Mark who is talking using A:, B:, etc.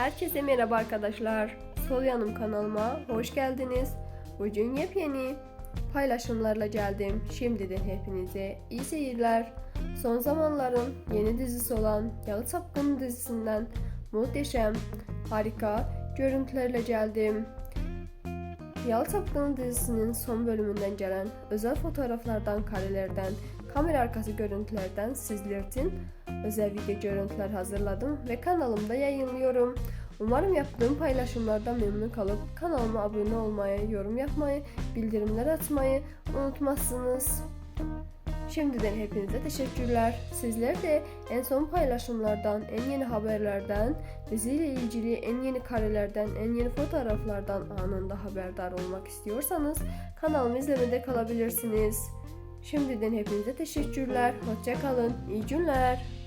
A: Herkese merhaba arkadaşlar. Sol yanım kanalıma hoş geldiniz. Bugün yepyeni paylaşımlarla geldim. Şimdiden hepinize iyi seyirler. Son zamanların yeni dizisi olan Yalı Çapkını dizisinden muhteşem, harika görüntülerle geldim. Yalı Çapkını dizisinin son bölümünden gelen özel fotoğraflardan, karelerden, kamera arkası görüntülerden sizler özel video görüntüler hazırladım ve kanalımda yayınlıyorum. Umarım yaptığım paylaşımlardan memnun kalıp kanalıma abone olmayı, yorum yapmayı, bildirimler açmayı unutmazsınız. Şimdiden hepinize teşekkürler. Sizler de en son paylaşımlardan, en yeni haberlerden, diziyle ilgili en yeni karelerden, en yeni fotoğraflardan anında haberdar olmak istiyorsanız kanalımı izlemede kalabilirsiniz. Şimdiden hepinize teşekkürler. Hoşça kalın. İyi günler.